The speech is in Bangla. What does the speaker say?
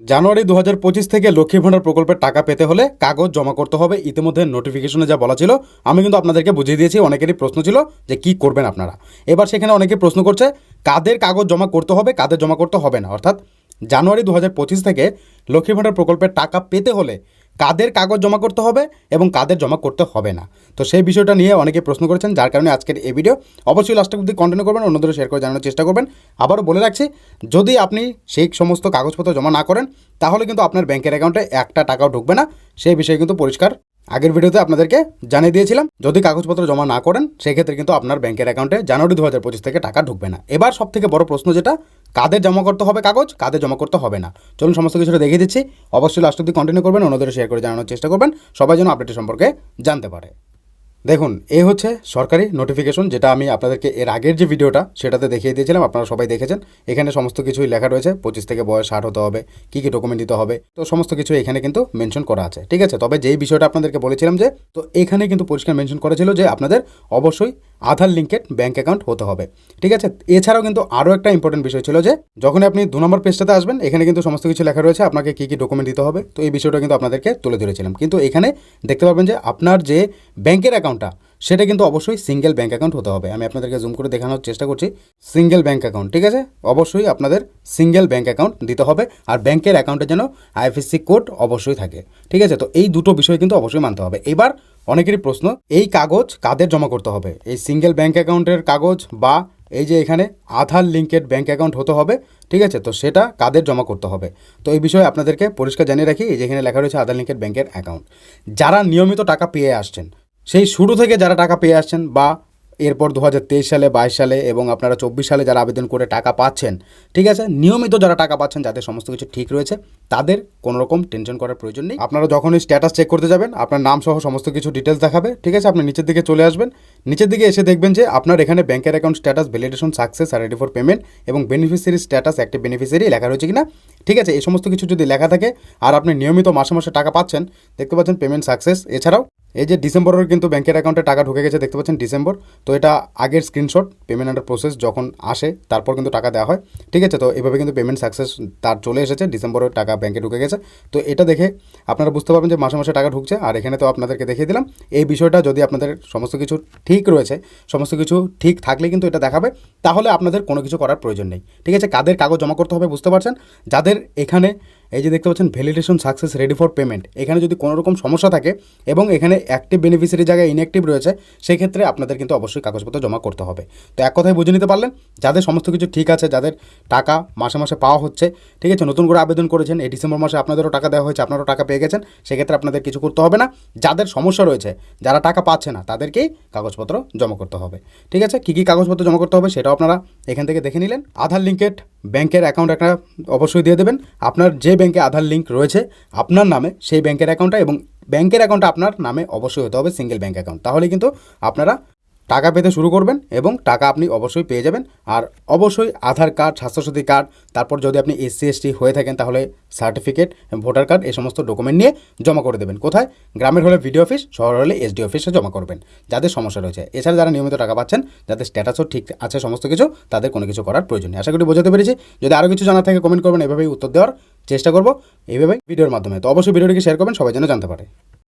জানুয়ারি দু পঁচিশ থেকে লক্ষ্মী ভাণ্ডার প্রকল্পের টাকা পেতে হলে কাগজ জমা করতে হবে। ইতিমধ্যে নোটিফিকেশনে যা বলা ছিল, আমি কিন্তু আপনাদেরকে বুঝিয়ে দিয়েছি, অনেকেরই প্রশ্ন ছিল যে কি করবেন আপনারা। এবার সেখানে অনেকে প্রশ্ন করছে, কাদের কাগজ জমা করতে হবে, কাদের জমা করতে হবে না? অর্থাৎ জানুয়ারি দু হাজার পঁচিশ থেকে লক্ষ্মী ভাণ্ডার প্রকল্পের টাকা পেতে হলে কাদের কাগজ জমা করতে হবে এবং কাদের জমা করতে হবে না। তো সেই বিষয়টা নিয়ে অনেকে প্রশ্ন করেছেন, যার কারণে আজকের এই ভিডিও অবশ্যই লাস্টের অব্দি কন্টিনিউ করবেন অন্যদের শেয়ার করে জানানোর চেষ্টা করবেন। আবারও বলে রাখছি, যদি আপনি সেই সমস্ত কাগজপত্র জমা না করেন, তাহলে কিন্তু আপনার ব্যাংকের অ্যাকাউন্টে একটা টাকাও ঢুকবে না। সেই বিষয়ে কিন্তু পরিষ্কার আগের ভিডিওতে আপনাদেরকে জানিয়ে দিয়েছিলাম, যদি কাগজপত্র জমা না করেন, সেক্ষেত্রে কিন্তু আপনার ব্যাংকের অ্যাকাউন্টে জানুয়ারি দু হাজার পঁচিশ থেকে টাকা ঢুকবে না। এবার সব থেকে বড় প্রশ্ন যেটা, কাদের জমা করতে হবে কাগজ, কাদের জমা করতে হবে না? চলুন সমস্ত কিছুটা দেখিয়ে দিচ্ছি। অবশ্যই লাস্ট অব্দি কন্টিনিউ করবেন অন্যদের শেয়ার করে জানানোর চেষ্টা করবেন। সবাই যেন আপডেট সম্পর্কে জানতে পারে। দেখুন, এ হচ্ছে সরকারি নোটিফিকেশন যেটা আমি আপনাদেরকে এর আগের যে ভিডিওটা, সেটাতে দেখিয়ে দিয়েছিলাম, আপনারা সবাই দেখেছেন। এখানে সমস্ত কিছুই লেখা রয়েছে, পঁচিশ থেকে বয়স ষাট হতে হবে, কী কী ডকুমেন্ট দিতে হবে, তো সমস্ত কিছু এখানে কিন্তু মেনশন করা আছে, ঠিক আছে? তবে যেই বিষয়টা আপনাদেরকে বলেছিলাম যে, তো এখানে কিন্তু পরিষ্কার মেনশন করা ছিল যে, আপনাদের অবশ্যই আধার লিঙ্কেড ব্যাঙ্ক অ্যাকাউন্ট হতে হবে। ঠিক আছে? এছাড়াও কিন্তু আরও একটা ইম্পর্টেন্ট বিষয় ছিল যে যখন আপনি দু নম্বর পেজটাতে আসবেন, এখানে কিন্তু সমস্ত কিছু লেখা রয়েছে। আপনাকে কী কী ডকুমেন্ট দিতে হবে? তো এই বিষয়টা কিন্তু আপনাদেরকে তুলে ধরেছিলাম। কিন্তু এখানে দেখতে পাবেন যে আপনার যে ব্যাংকের অ্যাকাউন্টটা সেটা কিন্তু অবশ্যই সিঙ্গেল ব্যাঙ্ক অ্যাকাউন্ট হতে হবে। আমি আপনাদেরকে জুম করে দেখানোর চেষ্টা করছি। সিঙ্গেল ব্যাঙ্ক অ্যাকাউন্ট ঠিক আছে? অবশ্যই আপনাদের সিঙ্গেল ব্যাঙ্ক অ্যাকাউন্ট দিতে হবে আর ব্যাঙ্কের অ্যাকাউন্টে যেন আইএফএসসি কোড অবশ্যই থাকে, ঠিক আছে? তো এই দুটো বিষয় কিন্তু অবশ্যই মানতে হবে। এবার অনেকেরই প্রশ্ন, এই কাগজ কাদের জমা করতে হবে? এই সিঙ্গেল ব্যাঙ্ক অ্যাকাউন্টের কাগজ বা এই যে এখানে আধার লিঙ্কেড ব্যাঙ্ক অ্যাকাউন্ট হতে হবে, ঠিক আছে? তো সেটা কাদের জমা করতে হবে? তো এই বিষয়ে আপনাদেরকে পরিষ্কার জানিয়ে রাখি, এই যে এখানে লেখা রয়েছে আধার লিঙ্কেড ব্যাঙ্কের অ্যাকাউন্ট যারা নিয়মিত টাকা পেয়ে আসছেন সেই শুরু থেকে যারা টাকা পেয়ে আসছেন বা এরপর দু হাজার তেইশ সালে, বাইশ সালে এবং আপনারা চব্বিশ সালে যারা আবেদন করে টাকা পাচ্ছেন, ঠিক আছে? নিয়মিত যারা টাকা পাচ্ছেন, যাদের সমস্ত কিছু ঠিক রয়েছে, তাদের কোনো রকম টেনশন করার প্রয়োজন নেই। আপনারা যখনই স্ট্যাটাস চেক করতে যাবেন, আপনার নাম সহ সমস্ত কিছু ডিটেলস দেখাবে, ঠিক আছে? আপনি নিচের দিকে চলে আসবেন। নিচের দিকে এসে দেখবেন যে আপনার এখানে ব্যাংকের অ্যাকাউন্ট স্ট্যাটাস ভ্যালিডেশন সাকসেস আর রেডি ফর পেমেন্ট এবং বেনিফিসিয়ারি স্ট্যাটাস অ্যাক্টিভ বেনিফিসিয়ারি লেখা রয়েছে কিনা, ঠিক আছে? এই সমস্ত কিছু যদি লেখা থাকে, আর আপনি নিয়মিত মাসে মাসে টাকা পাচ্ছেন, দেখতে পাচ্ছেন পেমেন্ট সাকসেস এছাড়াও এই যে ডিসেম্বরের কিন্তু ব্যাংকের অ্যাকাউন্টে টাকা ঢুকে গেছে, দেখতে পাচ্ছেন ডিসেম্বর। তো এটা আগের স্ক্রিনশট পেমেন্ট আন্ডার প্রসেস যখন আসে, তারপর কিন্তু টাকা দেওয়া হয়। ঠিক আছে, তো এভাবে কিন্তু পেমেন্ট সাকসেস তার চলে এসেছে, ডিসেম্বরের টাকা ব্যাংকে ঢুকে গেছে। তো এটা দেখে আপনারা বুঝতে পারবেন যে মাসে মাসে টাকা ঢুকছে। আর এখানে তো আপনাদেরকে দেখিয়ে দিলাম, এই বিষয়টা যদি আপনাদের সমস্ত কিছু ঠিক রয়েছে, সমস্ত কিছু ঠিক থাকলে কিন্তু এটা দেখাবে, তাহলে আপনাদের কোনো কিছু করার প্রয়োজন নেই। ঠিক আছে, কাদের কাগজ জমা করতে হবে বুঝতে পারছেন? যাদের এখানে এই যে দেখতে পাচ্ছেন validation success ready for payment এখানে যদি কোনো রকম সমস্যা থাকে এবং এখানে অ্যাক্টিভ বেনিফিসিয়ারি জায়গায় ইনঅ্যাক্টিভ রয়েছে সেই ক্ষেত্রে আপনাদের কিন্তু অবশ্যই কাগজপত্র জমা করতে হবে। তো এক কথায় বুঝে নিতে পারলেন, যাদের সমস্ত কিছু ঠিক আছে, যাদের টাকা মাসে মাসে পাওয়া হচ্ছে, ঠিক আছে, নতুন করে আবেদন করেছেন, এই ডিসেম্বর মাসে আপনাদেরও টাকা দেওয়া হয়েছে, আপনারও টাকা পেয়ে গেছেন, সেক্ষেত্রে আপনাদের কিছু করতে হবে না। যাদের সমস্যা রয়েছে, যারা টাকা পাচ্ছে না, তাদেরকেই কাগজপত্র জমা করতে হবে। ঠিক আছে, কী কী কাগজপত্র জমা করতে হবে সেটাও আপনারা এখান থেকে দেখে নিলেন। আধার লিঙ্কেড ব্যাংকের অ্যাকাউন্ট একটা অবশ্যই দিয়ে দেবেন। আপনার যে ব্যাংকে আধার লিঙ্ক রয়েছে, আপনার নামে সেই ব্যাংকের অ্যাকাউন্টটা এবং ব্যাংকের অ্যাকাউন্টটা আপনার নামে অবশ্যই হতে হবে সিঙ্গেল ব্যাঙ্ক অ্যাকাউন্ট তাহলে কিন্তু আপনারা টাকা পেতে শুরু করবেন এবং টাকা আপনি অবশ্যই পেয়ে যাবেন। আর অবশ্যই আধার কার্ড, স্বাস্থ্যসাথী কার্ড, তারপর যদি আপনি এসসি এসটি হয়ে থাকেন তাহলে সার্টিফিকেট ভোটার কার্ড এই সমস্ত ডকুমেন্ট নিয়ে জমা করে দেবেন। কোথায়? গ্রামের হলে ভিডিও অফিস শহর হলে এসডি অফিসে জমা করবেন। যাদের সমস্যা রয়েছে। এছাড়া যারা নিয়মিত টাকা পাচ্ছেন, যাদের স্ট্যাটাসও ঠিক আছে সমস্ত কিছু, তাদের কোনো কিছু করার প্রয়োজন নেই। আশা করি বোঝাতে পেরেছি। যদি আরও কিছু জানা থাকে কমেন্ট করবেন। এভাবেই উত্তর দেওয়ার চেষ্টা করব। এইভাবেই ভিডিওর মাধ্যমে। তো অবশ্যই ভিডিওটিকে শেয়ার করবেন, সবাই যেন জানতে পারে।